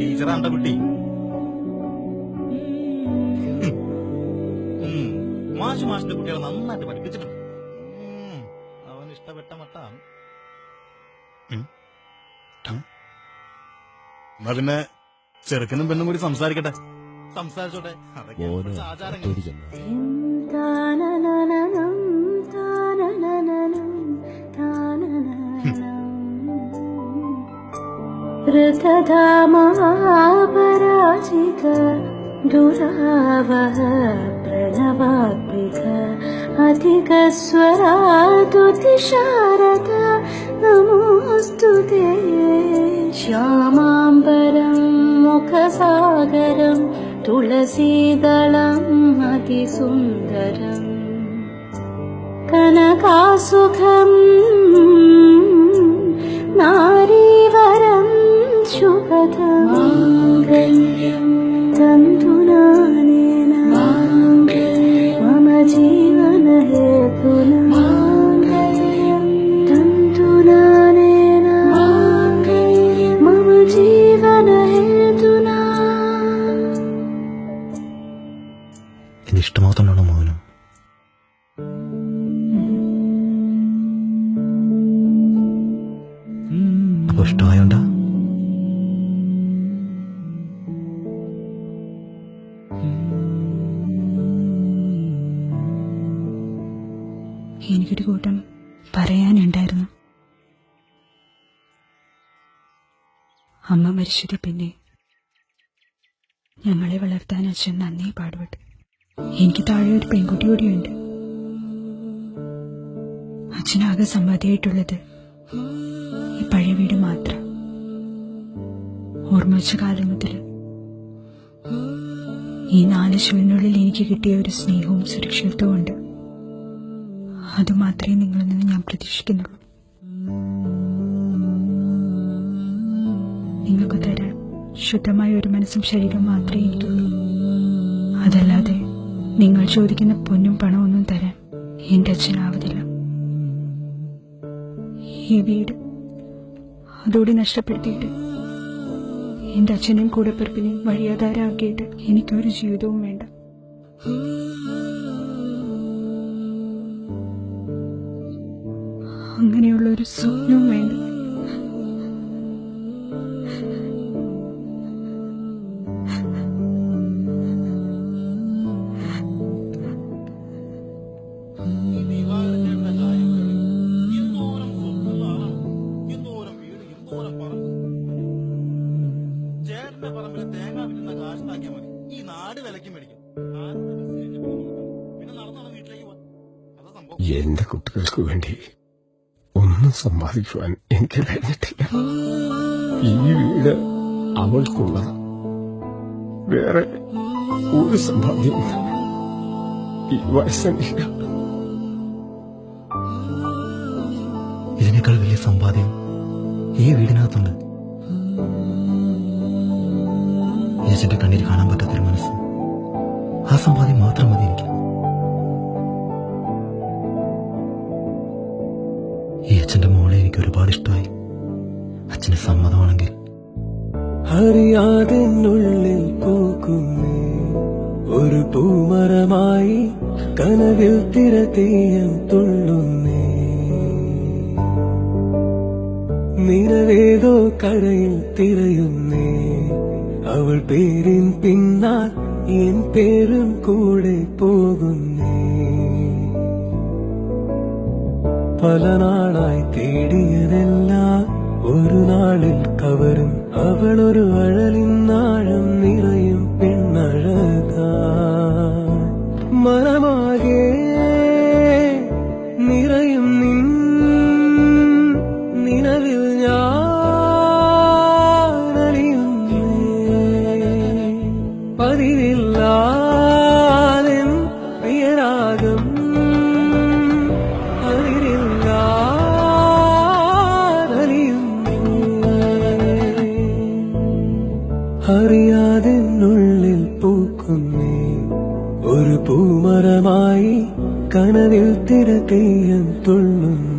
ടീച്ചറാണ്ട കുട്ടി ഉം. മാഷ് മാഷിന്റെ കുട്ടികളെ നന്നായിട്ട് പഠിപ്പിച്ചിട്ടുണ്ട്. മട്ടാണ് എന്നാ പിന്നെ ചെറുക്കനും പെണ്ണും കൂടി സംസാരിക്കട്ടെ. സംസാരിച്ചോട്ടെ. അതൊക്കെ ഇപ്പോഴത്തെ ആചാരങ്ങൾ. താനനനനം, താനനനനം, താനനനനം. അധിക സ്വരാതുതി ശാരദ നമോസ്തു ശ്യാമാംബരം മുഖസാഗരം തുളസീദളം അതിസുന്ദരം കനകാസുഖം നാരീവരം ശുഭതമാ ഇഷ്ടമാകത്തോണ്ടാണോ മോഹനം? അപ്പൊ ഇഷ്ടമായോണ്ടാ? എനിക്കൊരു കൂട്ടം പറയാനുണ്ടായിരുന്നു. അമ്മ മരിച്ചത് പിന്നെ ഞങ്ങളെ വളർത്താൻ അച്ഛൻ നന്നേ പാടുപെട്ടു. എനിക്ക് താഴെ ഒരു പെൺകുട്ടി കൂടിയുണ്ട്. അച്ഛനാകെ സമ്മതിയായിട്ടുള്ളത് ഈ പഴയ വീട് മാത്രം. ഓർമ്മിച്ച കാലം മുതൽ ഈ നാല് ശിവനുള്ളിൽ എനിക്ക് കിട്ടിയ ഒരു സ്നേഹവും സുരക്ഷിതത്വവും ഉണ്ട്. അതുമാത്രമേ നിങ്ങളിൽ നിന്ന് ഞാൻ പ്രതീക്ഷിക്കുന്നുള്ളൂ. നിങ്ങൾക്ക് തരാൻ ശുദ്ധമായ ഒരു മനസ്സും ശരീരവും മാത്രമേ എനിക്കുള്ളൂ. അതല്ലാതെ നിങ്ങൾ ചോദിക്കുന്ന പൊന്നും പണമൊന്നും തരാൻ എന്റെ അച്ഛനാവതില്ല. ഈ വീട് അതോടെ നഷ്ടപ്പെടുത്തിയിട്ട് എന്റെ അച്ഛനെയും കൂടെ കൂടെപ്പിറപ്പിനെയും വഴിയാധാരമാക്കിയിട്ട് എനിക്കൊരു ജീവിതവും വേണ്ട. വീട്ടിലേക്ക് ഒരു അതാ വേണ്ടി. എന്റെ കുട്ടികൾക്ക് വേണ്ടി ഒന്നും സമ്പാദിക്കുവാൻ എനിക്ക് കഴിഞ്ഞിട്ടില്ല ഈ വീട് അവൾക്കുള്ളത്. വേറെ ഒരു സമ്പാദ്യം ഈ വയസ്സനില്ല. ഇതിനേക്കാൾ വലിയ സമ്പാദ്യം ഈ വീടിനകത്തുണ്ട്. യേശന്റെ കണ്ണീര് കാണാൻ പറ്റാത്തൊരു മനസ്സ്. ആ സമ്പാദ്യം മാത്രം മതി എനിക്ക് എനിക്ക് ഒരുപാട് ഇഷ്ടമായി അച്ഛന് സമ്മതമാണെങ്കിൽ. പൂക്കുന്നേ. ഒരു പൂമരമായി കനവിൽ തിരതീയം തുള്ളുന്നേ. നിറവേതോ കരയിൽ തിരയുന്നേ. അവൾ പേരിൻ പിന്നാൽ എൻ പേരും കൂടെ പോകുന്നേ. പല നാളായി തേടിയതെല്ലാം ഒരു നാളിൽ കവരും. അവളൊരു അഴലിന്നാഴം അറിയാതെ ഉള്ളിൽ പൂക്കുന്നേ. ഒരു പൂമരമായി കനവിൽ തിര തെയ്യം തുള്ളുന്നേ.